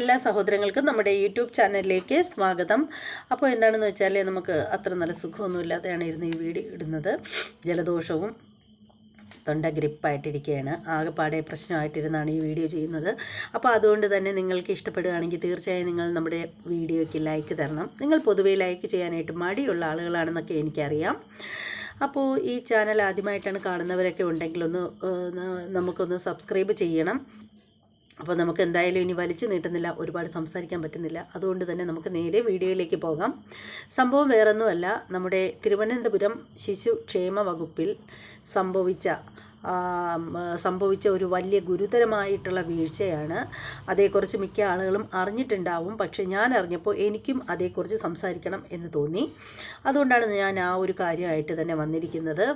എല്ലാ സഹോദരങ്ങൾക്കും നമ്മുടെ യൂട്യൂബ് ചാനലിലേക്ക് സ്വാഗതം. അപ്പോൾ എന്താണെന്ന് വെച്ചാൽ നമുക്ക് അത്ര നല്ല സുഖമൊന്നും ഇല്ലാതെയാണ് ഇരുന്ന് ഈ വീഡിയോ ഇടുന്നത്. ജലദോഷവും തൊണ്ട ഗ്രിപ്പായിട്ടിരിക്കുകയാണ് ആകെപ്പാടെ പ്രശ്നമായിട്ടിരുന്നാണ് ഈ വീഡിയോ ചെയ്യുന്നത്. അപ്പോൾ അതുകൊണ്ട് തന്നെ നിങ്ങൾക്ക് ഇഷ്ടപ്പെടുകയാണെങ്കിൽ തീർച്ചയായും നിങ്ങൾ നമ്മുടെ വീഡിയോയ്ക്ക് ലൈക്ക് തരണം. നിങ്ങൾ പൊതുവേ ലൈക്ക് ചെയ്യാനായിട്ട് മടിയുള്ള ആളുകളാണെന്നൊക്കെ എനിക്കറിയാം. അപ്പോൾ ഈ ചാനൽ ആദ്യമായിട്ടാണ് കാണുന്നവരൊക്കെ ഉണ്ടെങ്കിൽ ഒന്ന് നമുക്കൊന്ന് സബ്സ്ക്രൈബ് ചെയ്യണം. അപ്പോൾ നമുക്ക് എന്തായാലും ഇനി വലിച്ചു നീട്ടുന്നില്ല ഒരുപാട് സംസാരിക്കാൻ പറ്റുന്നില്ല. അതുകൊണ്ട് തന്നെ നമുക്ക് നേരെ വീഡിയോയിലേക്ക് പോകാം. സംഭവം വേറൊന്നുമല്ല. നമ്മുടെ തിരുവനന്തപുരം ശിശു ക്ഷേമ വകുപ്പിൽ സംഭവിച്ച സംഭവിച്ച ഒരു വലിയ ഗുരുതരമായിട്ടുള്ള വീഴ്ചയാണ്. അതേക്കുറിച്ച് മിക്ക ആളുകളും അറിഞ്ഞിട്ടുണ്ടാവും. പക്ഷേ ഞാൻ അറിഞ്ഞപ്പോൾ എനിക്കും അതേക്കുറിച്ച് സംസാരിക്കണം എന്ന് തോന്നി. അതുകൊണ്ടാണ് ഞാൻ ആ ഒരു കാര്യമായിട്ട് തന്നെ വന്നിരിക്കുന്നത്.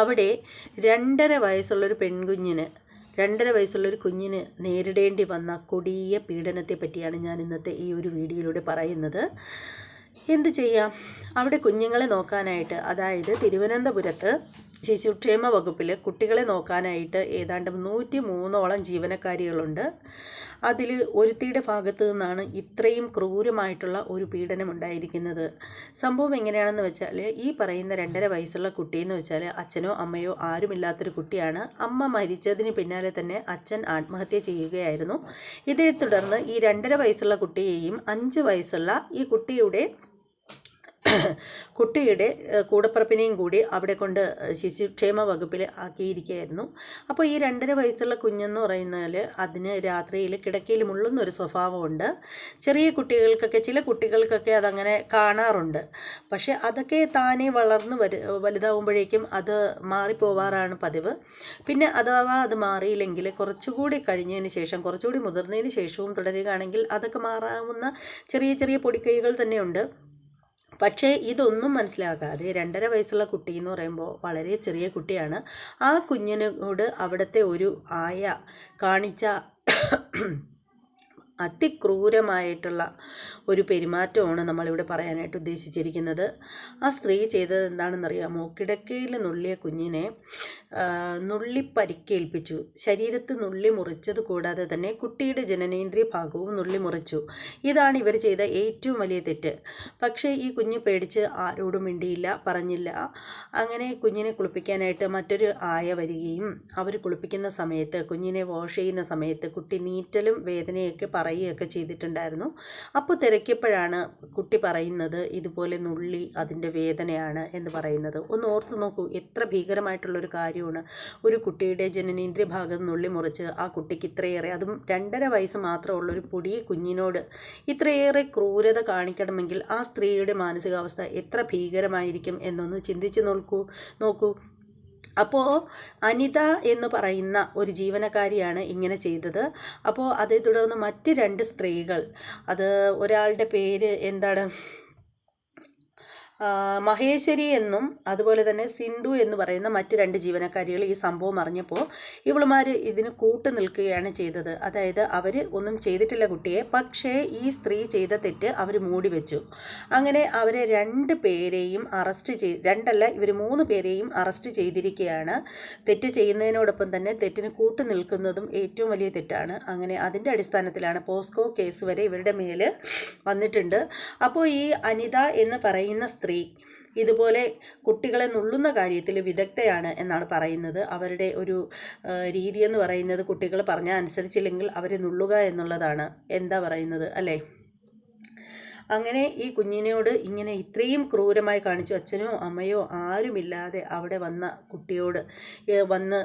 അവിടെ രണ്ടര വയസ്സുള്ളൊരു പെൺകുഞ്ഞിന് രണ്ടര വയസ്സുള്ളൊരു കുഞ്ഞിന് നേരിടേണ്ടി വന്ന കൊടിയ പീഡനത്തെ പറ്റിയാണ് ഞാൻ ഇന്നത്തെ ഈ ഒരു വീഡിയോയിലൂടെ പറയുന്നത്. എന്ത് ചെയ്യാം? അവിടെ കുഞ്ഞുങ്ങളെ നോക്കാനായിട്ട് അതായത് തിരുവനന്തപുരത്ത് ശിശുക്ഷേമ വകുപ്പിൽ കുട്ടികളെ നോക്കാനായിട്ട് ഏതാണ്ട് നൂറ്റി മൂന്നോളം ജീവനക്കാരികളുണ്ട്. അതിൽ ഒരുത്തിയുടെ ഭാഗത്ത് നിന്നാണ് ഇത്രയും ക്രൂരമായിട്ടുള്ള ഒരു പീഡനം ഉണ്ടായിരിക്കുന്നത്. സംഭവം എങ്ങനെയാണെന്ന് വെച്ചാൽ ഈ പറയുന്ന രണ്ടര വയസ്സുള്ള കുട്ടിയെന്ന് വെച്ചാൽ അച്ഛനോ അമ്മയോ ആരുമില്ലാത്തൊരു കുട്ടിയാണ്. അമ്മ മരിച്ചതിന് പിന്നാലെ തന്നെ അച്ഛൻ ആത്മഹത്യ ചെയ്യുകയായിരുന്നു. ഇതേ തുടർന്ന് ഈ രണ്ടര വയസ്സുള്ള കുട്ടിയെയും അഞ്ച് വയസ്സുള്ള ഈ കുട്ടിയുടെ കുട്ടിയുടെ കൂടപ്പിറപ്പിനെയും കൂടി അവിടെ കൊണ്ട് ശിശുക്ഷേമ വകുപ്പിൽ ആക്കിയിരിക്കുകയായിരുന്നു. അപ്പോൾ ഈ രണ്ടര വയസ്സുള്ള കുഞ്ഞെന്ന് പറയുന്നതിൽ അതിന് രാത്രിയിൽ കിടക്കയിൽ മുള്ളുന്ന ഒരു സ്വഭാവമുണ്ട്. ചെറിയ കുട്ടികൾക്കൊക്കെ ചില കുട്ടികൾക്കൊക്കെ അതങ്ങനെ കാണാറുണ്ട്. പക്ഷേ അതൊക്കെ താനേ വളർന്ന് വരു വലുതാവുമ്പോഴേക്കും അത് മാറിപ്പോവാറാണ് പതിവ്. പിന്നെ അഥവാ അത് മാറിയില്ലെങ്കിൽ കുറച്ചുകൂടി കഴിഞ്ഞതിന് ശേഷം കുറച്ചുകൂടി മുതിർന്നതിന് ശേഷവും തുടരുകയാണെങ്കിൽ അതൊക്കെ മാറാവുന്ന ചെറിയ ചെറിയ പൊടിക്കൈകൾ തന്നെയുണ്ട്. പക്ഷേ ഇതൊന്നും മനസ്സിലാക്കാതെ രണ്ടര വയസ്സുള്ള കുട്ടി എന്ന് പറയുമ്പോൾ വളരെ ചെറിയ കുട്ടിയാണ്. ആ കുഞ്ഞിനോട് അവിടുത്തെ ഒരു ആയ കാണിച്ച അതിക്രൂരമായിട്ടുള്ള ഒരു പെരുമാറ്റമാണ് നമ്മളിവിടെ പറയാനായിട്ട് ഉദ്ദേശിച്ചിരിക്കുന്നത്. ആ സ്ത്രീ ചെയ്തത് എന്താണെന്നറിയാമോ കിടക്കയിൽ നുള്ളിയ കുഞ്ഞിനെ നുള്ളി പരിക്കേൽപ്പിച്ചു ശരീരത്ത് നുള്ളി മുറിച്ചത് കൂടാതെ തന്നെ കുട്ടിയുടെ ജനനേന്ദ്രിയ ഭാഗവും നുള്ളി മുറിച്ചു. ഇതാണ് ഇവർ ചെയ്ത ഏറ്റവും വലിയ തെറ്റ്. പക്ഷേ ഈ കുഞ്ഞ് പേടിച്ച് ആരോടും മിണ്ടിയില്ല പറഞ്ഞില്ല. അങ്ങനെ കുഞ്ഞിനെ കുളിപ്പിക്കാനായിട്ട് മറ്റൊരു ആയ വരികയും അവർ കുളിപ്പിക്കുന്ന സമയത്ത് കുഞ്ഞിനെ വാഷ് ചെയ്യുന്ന സമയത്ത് കുട്ടി നീറ്റലും വേദനയൊക്കെ പറയുകയൊക്കെ ചെയ്തിട്ടുണ്ടായിരുന്നു. അപ്പോൾ തിരക്കിയപ്പോഴാണ് കുട്ടി പറയുന്നത് ഇതുപോലെ നുള്ളി അതിന്റെ വേദനയാണ് എന്ന് പറയുന്നത്. ഒന്ന് ഓർത്ത് നോക്കൂ എത്ര ഭീകരമായിട്ടുള്ളൊരു കാര്യമാണ്. ഒരു കുട്ടിയുടെ ജനനേന്ദ്രിയ ഭാഗത്ത് നുള്ളി മുറിച്ച് ആ കുട്ടിക്ക് ഇത്രയേറെ അതും രണ്ടര വയസ്സ് മാത്രമുള്ള ഒരു പൊടിയ കുഞ്ഞിനോട് ഇത്രയേറെ ക്രൂരത കാണിക്കണമെങ്കിൽ ആ സ്ത്രീയുടെ മാനസികാവസ്ഥ എത്ര ഭീകരമായിരിക്കും എന്നൊന്ന് ചിന്തിച്ച് നോക്കൂ നോക്കൂ. അപ്പോൾ അനിത എന്ന് പറയുന്ന ഒരു ജീവനക്കാരിയാണ് ഇങ്ങനെ ചെയ്തത്. അപ്പോൾ അതേ തുടർന്ന് മറ്റ് രണ്ട് സ്ത്രീകൾ അത് ഒരാളുടെ പേര് എന്താണ്? മഹേശ്വരി എന്നും അതുപോലെ തന്നെ സിന്ധു എന്ന് പറയുന്ന മറ്റു രണ്ട് ജീവനക്കാരികൾ ഈ സംഭവം അറിഞ്ഞപ്പോൾ ഇവളുമാർ ഇതിന് കൂട്ടു നിൽക്കുകയാണ് ചെയ്തത്. അതായത് അവർ ഒന്നും ചെയ്തിട്ടില്ല കുട്ടിയെ പക്ഷേ ഈ സ്ത്രീ ചെയ്ത തെറ്റ് അവർ മൂടി വെച്ചു. അങ്ങനെ അവരെ രണ്ട് പേരെയും അറസ്റ്റ് ചെയ്ത് രണ്ടല്ല ഇവർ മൂന്ന് പേരെയും അറസ്റ്റ് ചെയ്തിരിക്കുകയാണ്. തെറ്റ് ചെയ്യുന്നതിനോടൊപ്പം തന്നെ തെറ്റിന് കൂട്ടു നിൽക്കുന്നതും ഏറ്റവും വലിയ തെറ്റാണ്. അങ്ങനെ അതിന്റെ അടിസ്ഥാനത്തിലാണ് പോസ്കോ കേസ് വരെ ഇവരുടെ മേൽ വന്നിട്ടുണ്ട്. അപ്പോൾ ഈ അനിത എന്ന് പറയുന്ന സ്ത്രീ ഇതുപോലെ കുട്ടികളെ നുള്ളുന്ന കാര്യത്തിൽ വിദഗ്ധയാണ് എന്നാണ് പറയുന്നത്. അവരുടെ ഒരു രീതി എന്ന് പറയുന്നത് കുട്ടികൾ പറഞ്ഞാൽ അനുസരിച്ചില്ലെങ്കിൽ അവരെ നുള്ളുക എന്നുള്ളതാണ്. എന്താ പറയുന്നത് അല്ലേ? അങ്ങനെ ഈ കുഞ്ഞിനോട് ഇങ്ങനെ ഇത്രയും ക്രൂരമായി കാണിച്ചു. അച്ഛനോ അമ്മയോ ആരുമില്ലാതെ അവിടെ വന്ന കുട്ടിയോട് വന്ന്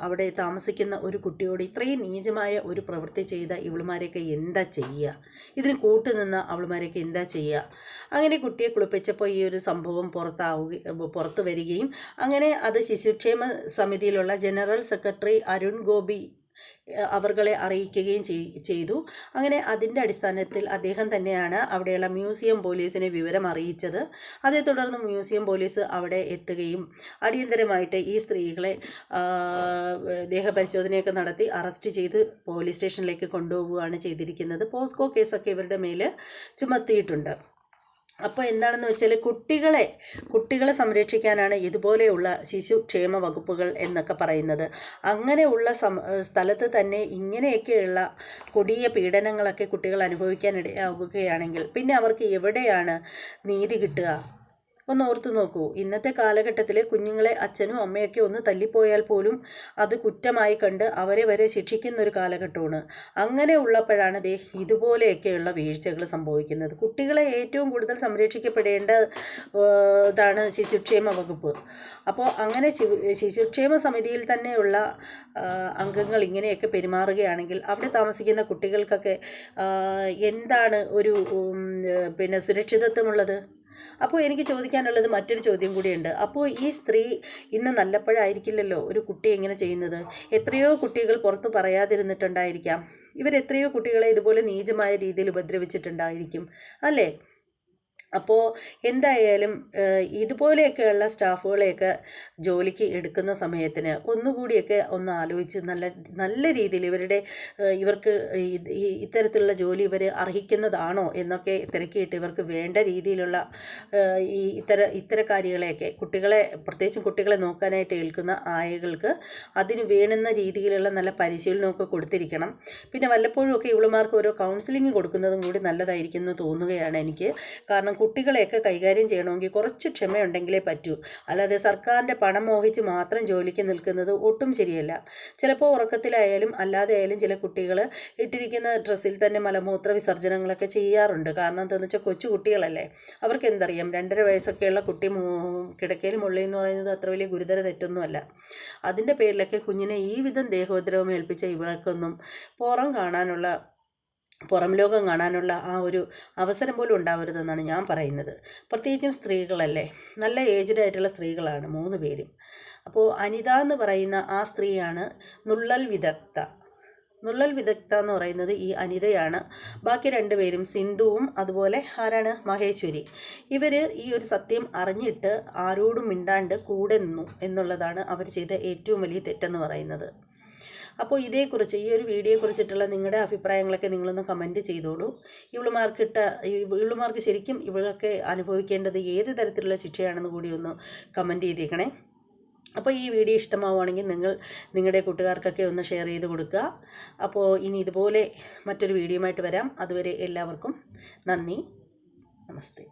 അവിടെ താമസിക്കുന്ന ഒരു കുട്ടിയോട് ഇത്രയും നീചമായ ഒരു പ്രവൃത്തി ചെയ്ത ഇവളുമാരെയൊക്കെ എന്താ ചെയ്യുക ഇതിന് കൂട്ടുനിന്ന അവളുമാരെയൊക്കെ എന്താ ചെയ്യുക അങ്ങനെ കുട്ടിയെ കുളിപ്പിച്ചപ്പോൾ ഈ ഒരു സംഭവം പുറത്താവുക പുറത്തു വരികയും അങ്ങനെ അത് ശിശുക്ഷേമ സമിതിയിലുള്ള ജനറൽ സെക്രട്ടറി അരുൺ ഗോപി അവർകളെ അറിയിക്കുകയും ചെയ്- ചെയ്തു. അങ്ങനെ അതിന്റെ അടിസ്ഥാനത്തിൽ അദ്ദേഹം തന്നെയാണ് അവിടെയുള്ള മ്യൂസിയം പോലീസിനെ വിവരം അറിയിച്ചത്. അതേ തുടർന്ന് മ്യൂസിയം പോലീസ് അവിടെ എത്തുകയും അടിയന്തരമായിട്ട് ഈ സ്ത്രീകളെ ദേഹപരിശോധനയൊക്കെ നടത്തി അറസ്റ്റ് ചെയ്ത് പോലീസ് സ്റ്റേഷനിലേക്ക് കൊണ്ടുപോവുകയാണ് ചെയ്തിരിക്കുന്നത്. പോസ്കോ കേസൊക്കെ ഇവരുടെ മേൽ ചുമത്തിയിട്ടുണ്ട്. അപ്പോൾ എന്താണെന്ന് വെച്ചാൽ കുട്ടികളെ കുട്ടികളെ സംരക്ഷിക്കാനാണ് ഇതുപോലെയുള്ള ശിശു ക്ഷേമ വകുപ്പുകൾ എന്നൊക്കെ പറയുന്നത്. അങ്ങനെയുള്ള സം സ്ഥലത്ത് തന്നെ ഇങ്ങനെയൊക്കെയുള്ള കൊടിയ പീഡനങ്ങളൊക്കെ കുട്ടികൾ അനുഭവിക്കാനിടയാവുകയാണെങ്കിൽ പിന്നെ അവർക്ക് എവിടെയാണ് നീതി കിട്ടുക? ഒന്ന് ഓർത്ത് നോക്കൂ. ഇന്നത്തെ കാലഘട്ടത്തിൽ കുഞ്ഞുങ്ങളെ അച്ഛനും അമ്മയൊക്കെ ഒന്ന് തല്ലിപ്പോയാൽ പോലും അത് കുറ്റമായി കണ്ട് അവരെ വരെ ശിക്ഷിക്കുന്ന ഒരു കാലഘട്ടമാണ്. അങ്ങനെ ഉള്ളപ്പോഴാണ് ദേ ഇതുപോലെയൊക്കെയുള്ള വീഴ്ചകൾ സംഭവിക്കുന്നത്. കുട്ടികളെ ഏറ്റവും കൂടുതൽ സംരക്ഷിക്കപ്പെടേണ്ട ഇതാണ് ശിശുക്ഷേമ വകുപ്പ്. അപ്പോൾ അങ്ങനെ ശിശുക്ഷേമ സമിതിയിൽ തന്നെയുള്ള അംഗങ്ങൾ ഇങ്ങനെയൊക്കെ പെരുമാറുകയാണെങ്കിൽ അവിടെ താമസിക്കുന്ന കുട്ടികൾക്കൊക്കെ എന്താണ് ഒരു പിന്നെ സുരക്ഷിതത്വമുള്ളത് അപ്പോൾ എനിക്ക് ചോദിക്കാനുള്ളത് മറ്റൊരു ചോദ്യം കൂടിയുണ്ട്. അപ്പോൾ ഈ സ്ത്രീ ഇന്ന് നല്ലപ്പോഴായിരിക്കില്ലല്ലോ? ഒരു കുട്ടി എങ്ങനെ ചെയ്യുന്നത്? എത്രയോ കുട്ടികൾ പുറത്ത് പറയാതിരുന്നിട്ടുണ്ടായിരിക്കാം. ഇവരെത്രയോ കുട്ടികളെ ഇതുപോലെ നീചമായ രീതിയിൽ ഉപദ്രവിച്ചിട്ടുണ്ടായിരിക്കും. അല്ലേ? അപ്പോൾ എന്തായാലും ഇതുപോലെയൊക്കെയുള്ള സ്റ്റാഫുകളെയൊക്കെ ജോലിക്ക് എടുക്കുന്ന സമയത്തിന് ഒന്നുകൂടിയൊക്കെ ഒന്ന് ആലോചിച്ച് നല്ല നല്ല രീതിയിൽ ഇവരുടെ ഇവർക്ക് ഇത്തരത്തിലുള്ള ജോലി ഇവർ അർഹിക്കുന്നതാണോ എന്നൊക്കെ തിരക്കിയിട്ട് ഇവർക്ക് വേണ്ട രീതിയിലുള്ള ഈ ഇത്തര ഇത്തരക്കാരികളെയൊക്കെ കുട്ടികളെ പ്രത്യേകിച്ചും കുട്ടികളെ നോക്കാനായിട്ട് ഏൽക്കുന്ന ആയകൾക്ക് അതിന് വേണുന്ന രീതിയിലുള്ള നല്ല പരിശീലനമൊക്കെ കൊടുത്തിരിക്കണം. പിന്നെ വല്ലപ്പോഴും ഒക്കെ ഇവളുമാർക്ക് ഓരോ കൗൺസിലിംഗ് കൊടുക്കുന്നതും കൂടി നല്ലതായിരിക്കും എന്ന് തോന്നുകയാണ് എനിക്ക്. കാരണം കുട്ടികളെയൊക്കെ കൈകാര്യം ചെയ്യണമെങ്കിൽ കുറച്ച് ക്ഷമയുണ്ടെങ്കിലേ പറ്റൂ. അല്ലാതെ സർക്കാരിന്റെ പണം മോഹിച്ച് മാത്രം ജോലിക്ക് നിൽക്കുന്നത് ഒട്ടും ശരിയല്ല. ചിലപ്പോൾ ഉറക്കത്തിലായാലും അല്ലാതെ ആയാലും ചില കുട്ടികൾ ഇട്ടിരിക്കുന്ന ഡ്രസ്സിൽ തന്നെ മലമൂത്ര വിസർജനങ്ങളൊക്കെ ചെയ്യാറുണ്ട്. കാരണം എന്താണെന്ന് വെച്ചാൽ കൊച്ചു കുട്ടികളല്ലേ. അവർക്ക് എന്തറിയാം? രണ്ടര വയസ്സൊക്കെയുള്ള കുട്ടി കിടക്കയിൽ ഉള്ളി എന്ന് പറയുന്നത് അത്ര വലിയ ഗുരുതര തെറ്റൊന്നുമല്ല. അതിന്റെ പേരിലൊക്കെ കുഞ്ഞിനെ ഈ വിധം ദേഹോദ്രവം ഏൽപ്പിച്ച ഇവർക്കൊന്നും പുറം കാണാനുള്ള പുറം ലോകം കാണാനുള്ള ആ ഒരു അവസരം പോലും ഉണ്ടാവരുതെന്നാണ് ഞാൻ പറയുന്നത്. പ്രത്യേകിച്ചും സ്ത്രീകളല്ലേ? നല്ല ഏജ്ഡ് ആയിട്ടുള്ള സ്ത്രീകളാണ് മൂന്ന് പേരും. അപ്പോൾ അനിത എന്ന് പറയുന്ന ആ സ്ത്രീയാണ് നുള്ളൽ വിദഗ്ധ. നുള്ളൽ വിദഗ്ധ എന്ന് പറയുന്നത് ഈ അനിതയാണ്. ബാക്കി രണ്ടുപേരും സിന്ധുവും അതുപോലെ ആരാണ്? മഹേശ്വരി. ഇവർ ഈ ഒരു സത്യം അറിഞ്ഞിട്ട് ആരോടും മിണ്ടാണ്ട് കൂടെ നിന്നു എന്നുള്ളതാണ് അവർ ചെയ്ത ഏറ്റവും വലിയ തെറ്റെന്ന് പറയുന്നത്. അപ്പോൾ ഇതേക്കുറിച്ച് ഈ ഒരു വീഡിയോയെക്കുറിച്ചിട്ടുള്ള നിങ്ങളുടെ അഭിപ്രായങ്ങളൊക്കെ നിങ്ങളൊന്ന് കമന്റ് ചെയ്തോളൂ. ഇവളുമാർക്കിട്ട ഇവളുമാർക്ക് ശരിക്കും ഇവളൊക്കെ അനുഭവിക്കേണ്ടത് ഏത് തരത്തിലുള്ള ശിക്ഷയാണെന്ന് കൂടി ഒന്ന് കമന്റ് ചെയ്തേക്കണേ. അപ്പോൾ ഈ വീഡിയോ ഇഷ്ടമാവുകയാണെങ്കിൽ നിങ്ങൾ നിങ്ങളുടെ കൂട്ടുകാർക്കൊക്കെ ഒന്ന് ഷെയർ ചെയ്ത് കൊടുക്കുക. അപ്പോൾ ഇനി ഇതുപോലെ മറ്റൊരു വീഡിയോയുമായിട്ട് വരാം. അതുവരെ എല്ലാവർക്കും നന്ദി. നമസ്തേ.